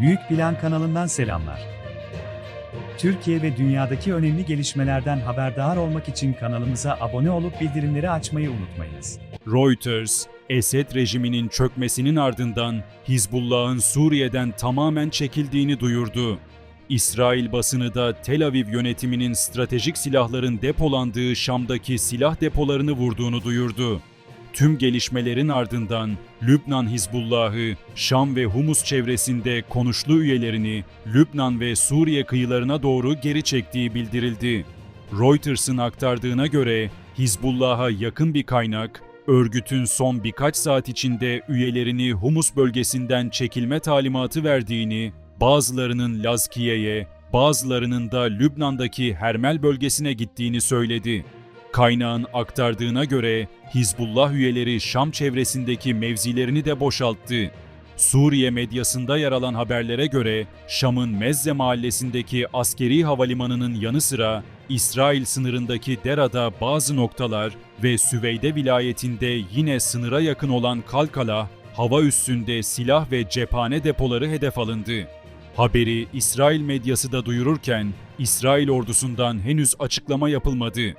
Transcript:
Büyük Plan kanalından selamlar. Türkiye ve dünyadaki önemli gelişmelerden haberdar olmak için kanalımıza abone olup bildirimleri açmayı unutmayınız. Reuters, Esed rejiminin çökmesinin ardından Hizbullah'ın Suriye'den tamamen çekildiğini duyurdu. İsrail basını da Tel Aviv yönetiminin stratejik silahların depolandığı Şam'daki silah depolarını vurduğunu duyurdu. Tüm gelişmelerin ardından Lübnan Hizbullah'ı Şam ve Humus çevresinde konuşlu üyelerini Lübnan ve Suriye kıyılarına doğru geri çektiği bildirildi. Reuters'ın aktardığına göre Hizbullah'a yakın bir kaynak, örgütün son birkaç saat içinde üyelerini Humus bölgesinden çekilme talimatı verdiğini, bazılarının Lazkiye'ye, bazılarının da Lübnan'daki Hermel bölgesine gittiğini söyledi. Kaynağın aktardığına göre Hizbullah üyeleri Şam çevresindeki mevzilerini de boşalttı. Suriye medyasında yer alan haberlere göre Şam'ın Mezze mahallesindeki askeri havalimanının yanı sıra İsrail sınırındaki Dera'da bazı noktalar ve Süveyde vilayetinde yine sınıra yakın olan Kalkala, hava üssünde silah ve cephane depoları hedef alındı. Haberi İsrail medyası da duyururken İsrail ordusundan henüz açıklama yapılmadı.